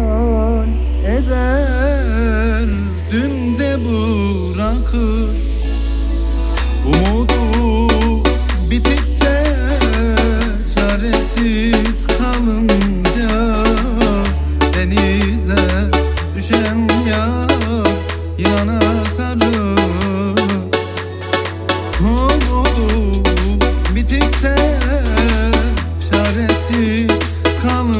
ziyan eder Dün de bırakır. Umudu bitip de Çaresiz kalınca Denize düşen ya Yana sarılır. Umudu bitip de Çaresiz kalınca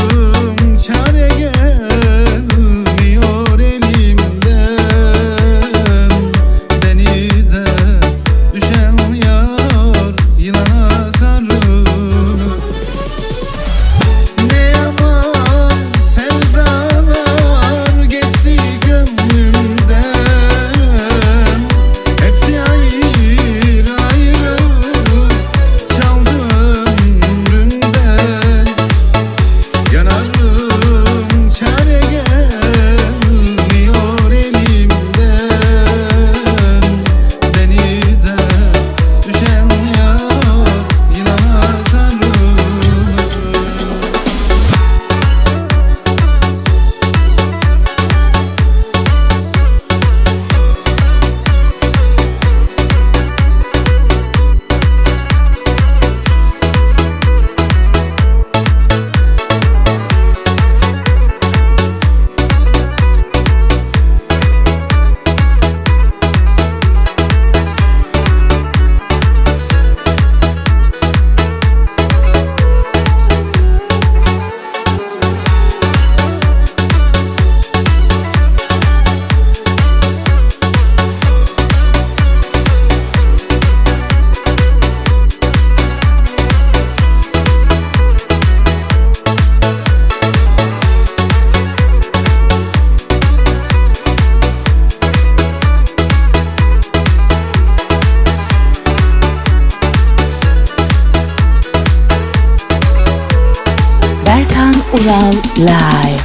Ural Live.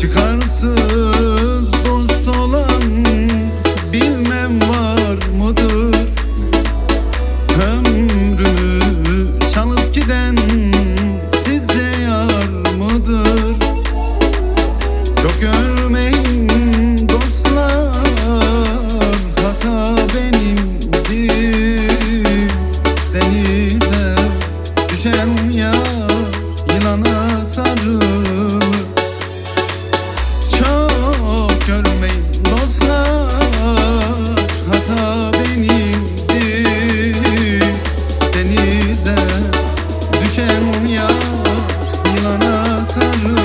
Çıkarsız dost olan bilmem var mıdır? Ömrümü çalıp giden size yar mıdır? Çok görmeyin dostlar hata benimdir. Denize düşen tell